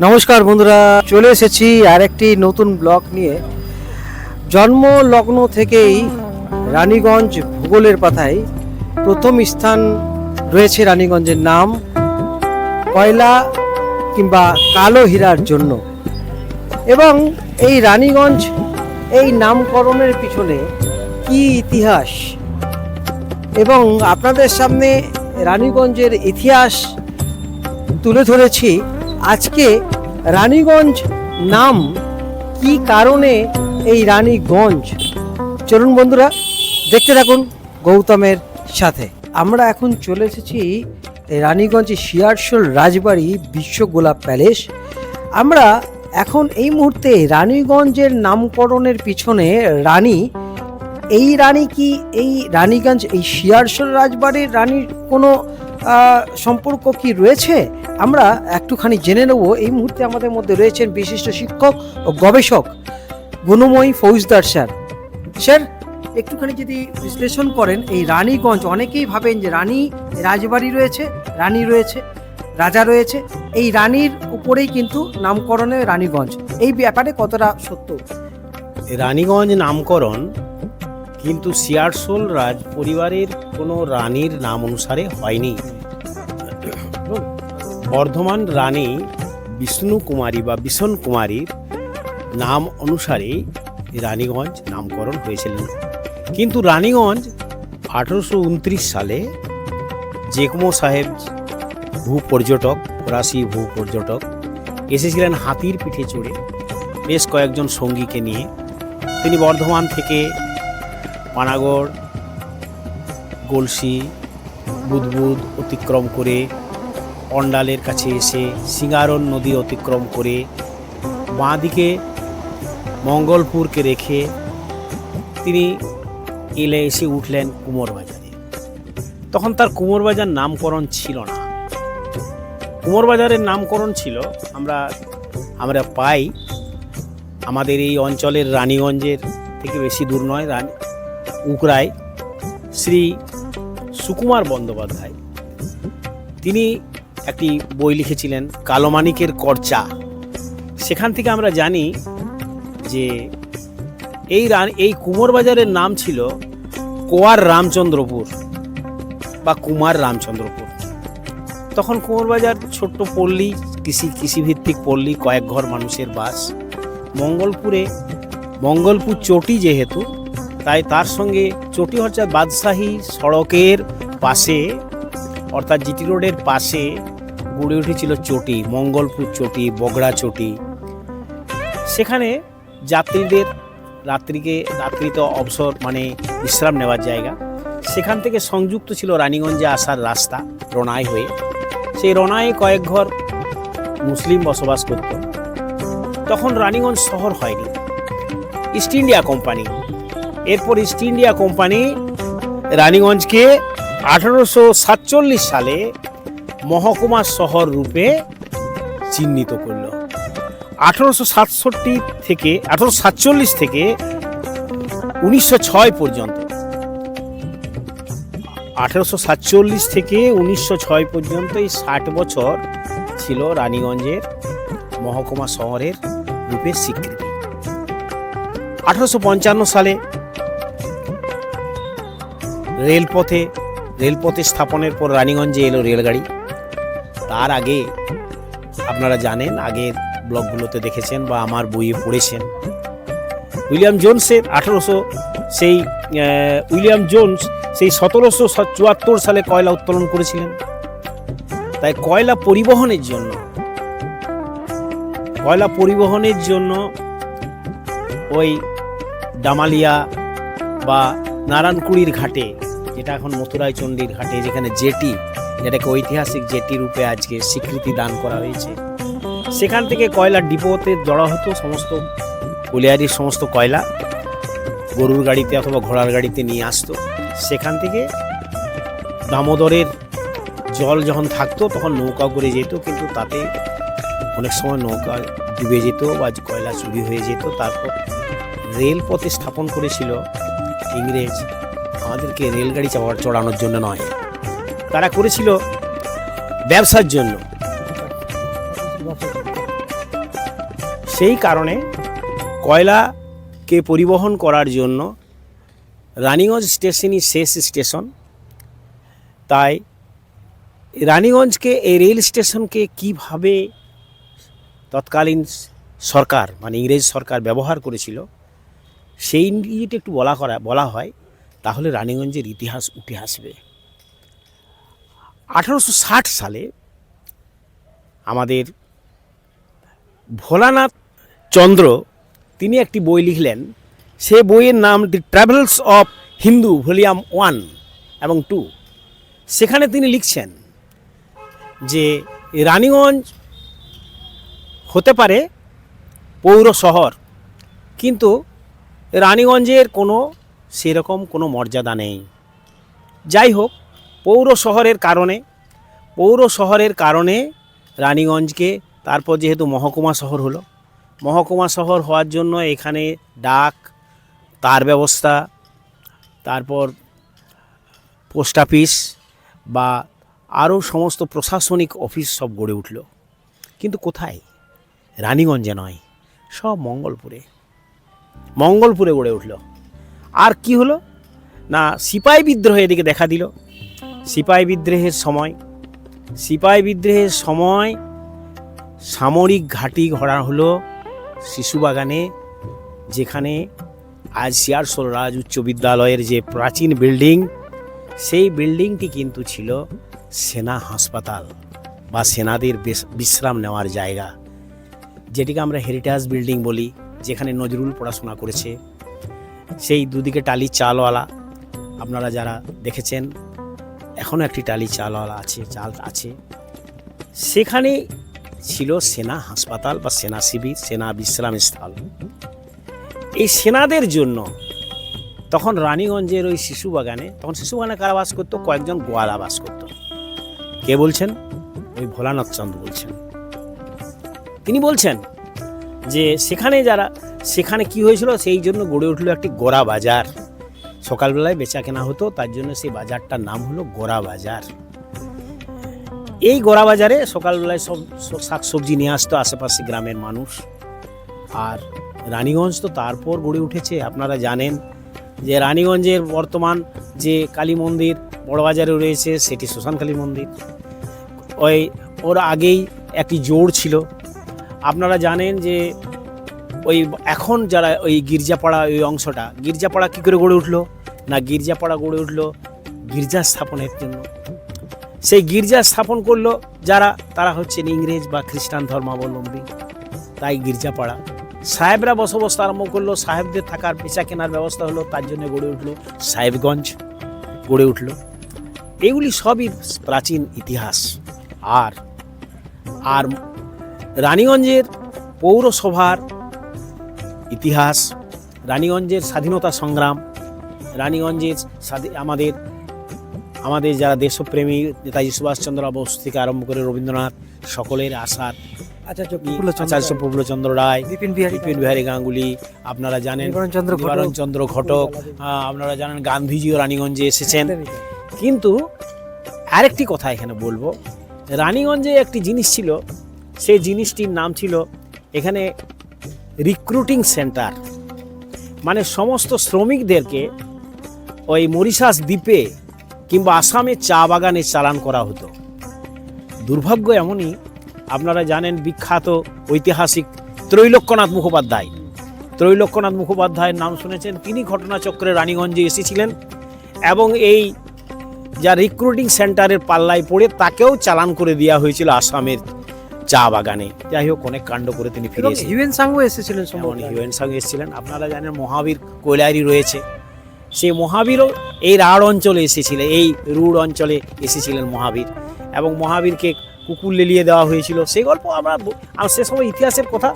নমস্কার বন্ধুরা, চলে এসেছি আরেকটি নতুন ব্লগ নিয়ে। জন্ম লগ্ন থেকেই রানীগঞ্জ ভূগোলের পাতায় প্রথম স্থান রয়েছে রানীগঞ্জের নাম, কয়লা কিংবা কালো হীরার জন্য। এবং এই রানীগঞ্জ, এই নামকরণের পিছনে কি ইতিহাস? এবং আপনাদের সামনে রানীগঞ্জের ইতিহাস তুলে ধরেছি। আজকে রানীগঞ্জ নাম কি কারণে এই রানীগঞ্জ? চলুন বন্ধুরা, দেখতে থাকুন গৌতমের সাথে। আমরা এখন চলে এসেছি রানীগঞ্জে শিয়ারশোল রাজবাড়ি বিশ্ব গোলাপ প্যালেস। আমরা এখন এই মুহূর্তে রানীগঞ্জের নামকরণের পিছনে রানী। এই রানী কি, এই রানীগঞ্জ, এই শিয়ারশোল রাজবাড়ির রানীর কোনো সম্পর্ক কি রয়েছে? আমরা একটুখানি জেনে নেব। এই মুহূর্তে আমাদের মধ্যে রয়েছেন বিশিষ্ট শিক্ষক ও গবেষক গুণময়ী ফৌজদার স্যার। স্যার, একটুখানি যদি বিশ্লেষণ করেন, এই রানীগঞ্জ, অনেকেই ভাবেন যে রানী রাজবাড়ি রয়েছে, রানী রয়েছে, রাজা রয়েছে, এই রানীর উপরেই কিন্তু নামকরণে রানীগঞ্জ। এই ব্যাপারে কতটা সত্য? রানীগঞ্জ নামকরণ কিন্তু সিয়ারশোল রাজ পরিবারের কোনো রানীর নাম অনুসারে হয়নি। বর্ধমান রানী বিষ্ণু কুমারী বা বিশন কুমারীর নাম অনুসারে রানীগঞ্জ নামকরণ হয়েছিল। কিন্তু রানীগঞ্জ আঠারোশো সালে জেকমো সাহেব ভূ পর্যটক, ফরাসি ভূ পর্যটক এসেছিলেন হাতির পিঠে চড়ে। বেশ কয়েকজন সঙ্গীকে নিয়ে। তিনি বর্ধমান থেকে পানাগড় গলসি বুদবুদ অতিক্রম করে অন্ডালের কাছে এসে সিঙ্গারন নদী অতিক্রম করে বাঁদিকে মঙ্গলপুরকে রেখে তিনি এলে এসে উঠলেন কুমোরবাজারে। তখন তার কুমোরবাজার নামকরণ ছিল না। কুমোরবাজারের নামকরণ ছিল, আমরা আমরা পাই। আমাদের এই অঞ্চলের রানীগঞ্জের থেকে বেশি দূর নয়, রানী উকরায় শ্রী সুকুমার বন্দ্যোপাধ্যায়। তিনি একটি বই লিখেছিলেন, কালোমানিকের কর্চা। সেখান থেকে আমরা জানি যে এই রান এই কুমোরবাজারের নাম ছিল কোয়ার রামচন্দ্রপুর বা কুমার রামচন্দ্রপুর। তখন কুমোরবাজার ছোট্ট পল্লী, কৃষি কৃষিভিত্তিক পল্লী, কয়েক ঘর মানুষের বাস। মঙ্গলপুরে মঙ্গলপুর চটি যেহেতু তাই তার সঙ্গে চটি হচ্ছে বাদশাহী সড়কের পাশে, অর্থাৎ জিটি রোডের পাশে গড়ে উঠেছিল চটি, মঙ্গলপুর চটি, বগড়া চটি। সেখানে যাত্রীদের রাত্রিকে, রাত্রিতে অবসর মানে বিশ্রাম নেওয়ার জায়গা। সেখান থেকে সংযুক্ত ছিল রানীগঞ্জে আসার রাস্তা, রনাই হয়ে। সেই রনায় কয়েক ঘর মুসলিম বসবাস করত। তখন রানীগঞ্জ শহর হয়নি। ইস্ট ইন্ডিয়া কোম্পানি এরপর ইস্ট ইন্ডিয়া কোম্পানি রানীগঞ্জকে আঠারোশো সাতচল্লিশ সালে মহকুমা শহর রূপে চিহ্নিত করল। আঠারোশো সাতষট্টি থেকে, আঠারোশো সাতচল্লিশ থেকে উনিশশো ছয় পর্যন্ত। আঠারোশো সাতচল্লিশ থেকে উনিশশো ছয় পর্যন্ত এই ষাট বছর ছিল রানীগঞ্জের মহকুমা শহরের রূপে স্বীকৃতি। আঠারোশো পঞ্চান্ন সালে রেলপথে রেলপথে স্থাপনের পর রানীগঞ্জে এলো রেলগাড়ি। তার আগে আপনারা জানেন, আগের ব্লগগুলোতে দেখেছেন বা আমার বইয়ে পড়েছেন, উইলিয়াম জোনসের আঠেরোশো সেই উইলিয়াম জোনস সেই সতেরোশো চুয়াত্তর সালে কয়লা উত্তোলন করেছিলেন। তাই কয়লা পরিবহনের জন্য, কয়লা পরিবহনের জন্য ওই ডামালিয়া বা নারায়ণকুড়ির ঘাটে যেটা এখন মথুরাই চণ্ডীর ঘাটে, যেখানে জেটি, যেটাকে ঐতিহাসিক জেটি রূপে আজকে স্বীকৃতি দান করা হয়েছে। সেখান থেকে কয়লা ডিপোতে জড়া হতো সমস্ত কলিয়ারির সমস্ত কয়লা, গরুর গাড়িতে অথবা ঘোড়ার গাড়িতে নিয়ে আসতো। সেখান থেকে দামোদরের জল যখন থাকতো, তখন নৌকা করে যেত, কিন্তু তাতে অনেক সময় নৌকা ডুবে যেত বা কয়লা চুরি হয়ে যেত। তারপর রেলপথে স্থাপন করেছিল ইংরেজ আমাদেরকে রেলগাড়ি চাওয়ার চড়ানোর জন্য নয়। তারা করেছিল ব্যবসার জন্য। সেই কারণে কয়লাকে পরিবহন করার জন্য রানীগঞ্জ স্টেশনই শেষ স্টেশন। তাই রানীগঞ্জকে এই রেল স্টেশনকে কীভাবে তৎকালীন সরকার মানে ইংরেজ সরকার ব্যবহার করেছিল, সেই নিয়ে একটু বলা করা বলা হয়। তাহলে রানীগঞ্জের ইতিহাস উঠে আসবে। আঠারোশো ষাট সালে আমাদের ভোলানাথ চন্দ্র, তিনি একটি বই লিখলেন। সে বইয়ের নাম the travels of Hindu volume one এবং টু সেখানে তিনি লিখছেন যে, রানীগঞ্জ হতে পারে পৌর শহর, কিন্তু রানীগঞ্জের কোনো সেরকম কোনো মর্যাদা নেই। যাই হোক পৌর শহরের কারণে, পৌর শহরের কারণে রানীগঞ্জকে তারপর যেহেতু মহকুমা শহর হলো, মহকুমা শহর হওয়ার জন্য এখানে ডাক, তার ব্যবস্থা, তারপর পোস্ট অফিস বা আরও সমস্ত প্রশাসনিক অফিস সব গড়ে উঠল। কিন্তু কোথায়? রানীগঞ্জে নয়, সব মঙ্গলপুরে। মঙ্গলপুরে গড়ে উঠল। আর কি হলো? না সিপাই বিদ্রোহ এদিকে দেখা দিল। সিপাই বিদ্রোহের সময় সিপাই বিদ্রোহের সময় সামরিক ঘাঁটি ঘোরা হলো শিশুবাগানে যেখানে আজ সিয়ারসোল রাজ উচ্চ বিদ্যালয়ের যে প্রাচীন বিল্ডিং, সেই বিল্ডিংটি কিন্তু ছিল সেনা হাসপাতাল বা সেনাদের বেশ- বিশ্রাম নেওয়ার জায়গা। যেটিকে আমরা হেরিটেজ বিল্ডিং বলি, যেখানে নজরুল পড়াশোনা করেছে। সেই দুদিকে টালি চালওয়ালা। আপনারা যারা দেখেছেন এখনও একটি টালি চালওয়ালা আছে, চাল আছে। সেখানে ছিল সেনা হাসপাতাল বা সেনা শিবির, সেনা বিশ্রাম স্থল। এই সেনাদের জন্য তখন রানীগঞ্জের ওই শিশু বাগানে, তখন শিশু বাগানে কারা বাস করতো? কয়েকজন গোয়ালা বাস করতো। কে বলছেন? ওই ভোলানাথ চন্দ্র বলছেন। তিনি বলছেন যে সেখানে যারা সেখানে কি হয়েছিল? সেই জন্য গড়ে উঠল একটি গোড়া বাজার। সকালবেলায় বেচা কেনা হতো, তার জন্য সেই বাজারটার নাম হলো গোড়া বাজার। এই গোড়া বাজারে সকালবেলায় সব সব শাকসবজি নিয়ে আসতো আশেপাশে গ্রামের মানুষ। আর রানীগঞ্জ তো তারপর গড়ে উঠেছে, আপনারা জানেন যে রানীগঞ্জের বর্তমান যে কালী মন্দির বড়বাজারে রয়েছে, সেটি শ্মশানকালী মন্দির। ওই, ওর আগেই একটি জোড় ছিল। আপনারা জানেন যে ওই এখন যারা ওই গির্জাপাড়া ওই অংশটা, গির্জাপাড়া কী করে গড়ে উঠল? না, গির্জাপাড়া গড়ে উঠল গির্জা স্থাপনের জন্য। সেই গির্জা স্থাপন করল যারা, তারা হচ্ছেন ইংরেজ বা খ্রিস্টান ধর্মাবলম্বী। তাই গির্জাপাড়া। সাহেবরা বসবাস আরম্ভ করল, সাহেবদের থাকার পেশা কেনার ব্যবস্থা হলো, তার জন্য গড়ে উঠল সাহেবগঞ্জ, গড়ে উঠল। এগুলি সবই প্রাচীন ইতিহাস। আর আর রানীগঞ্জের পৌরসভার ইতিহাস রানীগঞ্জের স্বাধীনতা সংগ্রাম রানীগঞ্জের আমাদের আমাদের যারা দেশপ্রেমী নেতাজি সুভাষচন্দ্র বোস থেকে আরম্ভ করে রবীন্দ্রনাথ সকলের আশার আচার্য প্রফুল্লচন্দ্র রায় বিপিন বিহারী বিপিন বিহারী গাঙ্গুলি আপনারা জানেন নিবারণ। চন্দ্র ঘটক আপনারা জানেন গান্ধীজিও রানীগঞ্জে এসেছেন কিন্তু আরেকটি কথা এখানে বলব রানীগঞ্জে একটি জিনিস ছিল সেই জিনিসটির নাম ছিল এখানে রিক্রুটিং সেন্টার মানে সমস্ত শ্রমিকদেরকে ওই মরিশাস দ্বীপে কিংবা আসামে চা বাগানে চালান করা হতো। দুর্ভাগ্য এমনই, আপনারা জানেন বিখ্যাত ঐতিহাসিক ত্রৈলোক্যনাথ মুখোপাধ্যায়। ত্রৈলোক্যনাথ মুখোপাধ্যায়ের নাম শুনেছেন, তিনি ঘটনাচক্রে রানীগঞ্জে এসেছিলেন এবং এই যা রিক্রুটিং সেন্টারের পাল্লায় পড়ে তাকেও চালান করে দেওয়া হয়েছিল আসামের চা বাগানে। যাই হোক অনেক কাণ্ড করে তিনি ফিরে এসেছেন। হিউয়েন সাংও এসেছিলেন সম্ভবত। হিউয়েন সঙ্গে এসেছিলেন। আপনারা জানেন মহাবীর কৈলারি রয়েছে। সেই মহাবীরও এই রাঢ় অঞ্চলে এসেছিলেন এই রুড় অঞ্চলে এসেছিলেন মহাবীর। এবং মহাবীরকে কুকুর লেলিয়ে দেওয়া হয়েছিল। সেই গল্প আমরা সে সময় ইতিহাসের কথা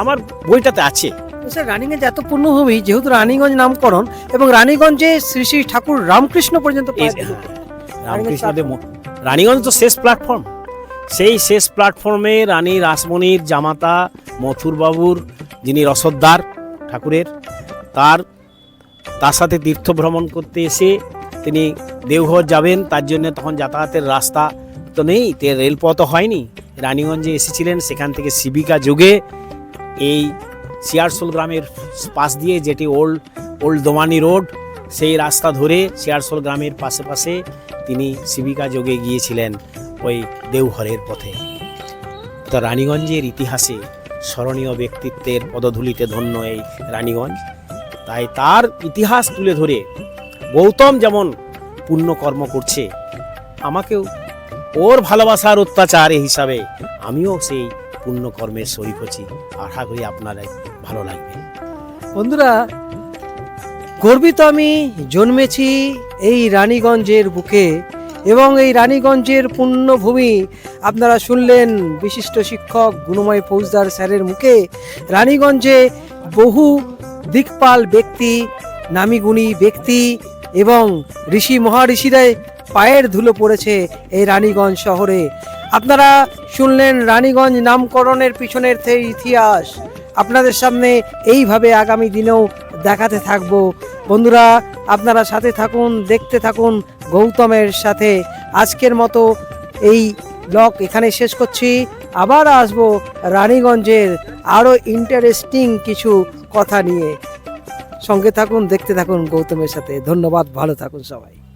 আমার বইটাতে আছে। স্যার রানীগঞ্জ এত পূর্ণভূমি যেহেতু রানীগঞ্জ নামকরণ এবং রানীগঞ্জে শ্রী শ্রী ঠাকুর রামকৃষ্ণ পর্যন্ত। রামকৃষ্ণদেব রানীগঞ্জ তো শেষ প্ল্যাটফর্ম সেই শেষ প্ল্যাটফর্মে রানী রাসমণির জামাতা মথুরবাবুর, যিনি রসদ্দার ঠাকুরের, তার তার সাথে তীর্থ ভ্রমণ করতে এসে তিনি দেওঘর যাবেন। তার জন্য তখন যাতায়াতের রাস্তা তো নেই, তে রেলপথও হয়নি। রানীগঞ্জে এসেছিলেন সেখান থেকে শিবিকা যোগে। এই শিয়ারসোল গ্রামের পাশ দিয়ে যেটি ওল্ড ওল্ড দোমানি রোড, সেই রাস্তা ধরে শিয়ারসোল গ্রামের পাশে পাশে তিনি শিবিকা যোগে গিয়েছিলেন। ওই দেওঘরের পথে। তো রানীগঞ্জের ইতিহাসে স্মরণীয় ব্যক্তিত্বের পদধূলিতে ধন্য এই রানীগঞ্জ। তাই তার ইতিহাস তুলে ধরে গৌতম যেমন পুণ্যকর্ম করছে, আমাকেও ওর ভালোবাসার অত্যাচার হিসাবে আমিও সেই পুণ্যকর্মের শরিক হচ্ছি। আশা করি আপনারা ভালো লাগবে। বন্ধুরা, গর্বিত আমি জন্মেছি এই রানীগঞ্জের বুকে। এবং এই রানীগঞ্জের পুণ্যভূমি। আপনারা শুনলেন বিশিষ্ট শিক্ষক গুণময় ফৌজদার স্যারের মুখে, রানীগঞ্জে বহু দিকপাল ব্যক্তি, নামিগুণী ব্যক্তি এবং ঋষি মহাঋষিরাই পায়ের ধুলো পড়েছে এই রানীগঞ্জ শহরে। আপনারা শুনলেন রানীগঞ্জ নামকরণের পিছনের ইতিহাস। আপনাদের সামনে এইভাবে আগামী দিনেও দেখাতে থাকব। বন্ধুরা, আপনারা সাথে থাকুন, দেখতে থাকুন গৌতমের সাথে আজকের মতো এই ব্লগ এখানে শেষ করছি। আবার আসব রানীগঞ্জের আরও ইন্টারেস্টিং কিছু কথা নিয়ে। সঙ্গে থাকুন, দেখতে থাকুন গৌতমের সাথে। ধন্যবাদ, ভালো থাকুন সবাই।